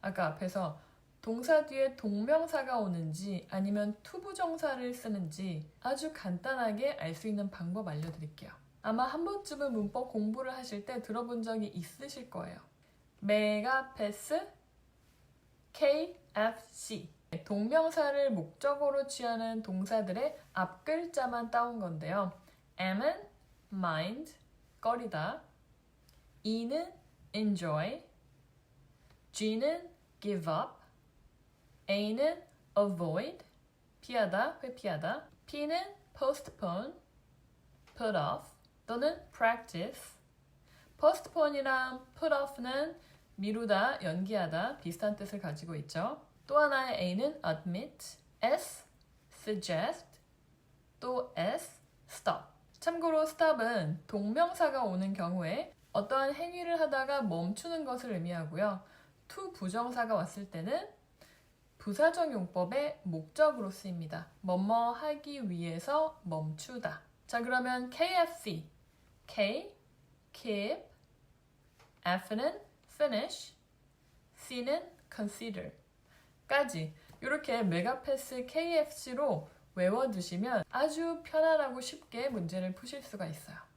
아까 앞에서 동사 뒤에 동명사가 오는지 아니면 투부정사를 쓰는지 아주 간단하게 알 수 있는 방법 알려드릴게요. 아마 한 번쯤은 문법 공부를 하실 때 들어본 적이 있으실 거예요. 메가패스 KFC 동명사를 목적어로 취하는 동사들의 앞글자만 따온 건데요. M은 mind, 꺼리다. E는 enjoy. G는 give up. A는 avoid, 피하다, 회피하다. P는 postpone, put off 또는 practice. postpone이랑 put off는 미루다, 연기하다 비슷한 뜻을 가지고 있죠. 또 하나의 A는 admit, S, suggest, 또 S, stop. 참고로 stop은 동명사가 오는 경우에 어떠한 행위를 하다가 멈추는 것을 의미하고요. To 부정사가 왔을 때는 부사적 용법의 목적으로 쓰입니다. 뭐뭐 하기 위해서 멈추다. 자, 그러면 KFC. K, keep. F는 finish. C는 consider. 까지 이렇게 메가패스 KFC로 외워두시면 아주 편안하고 쉽게 문제를 푸실 수가 있어요.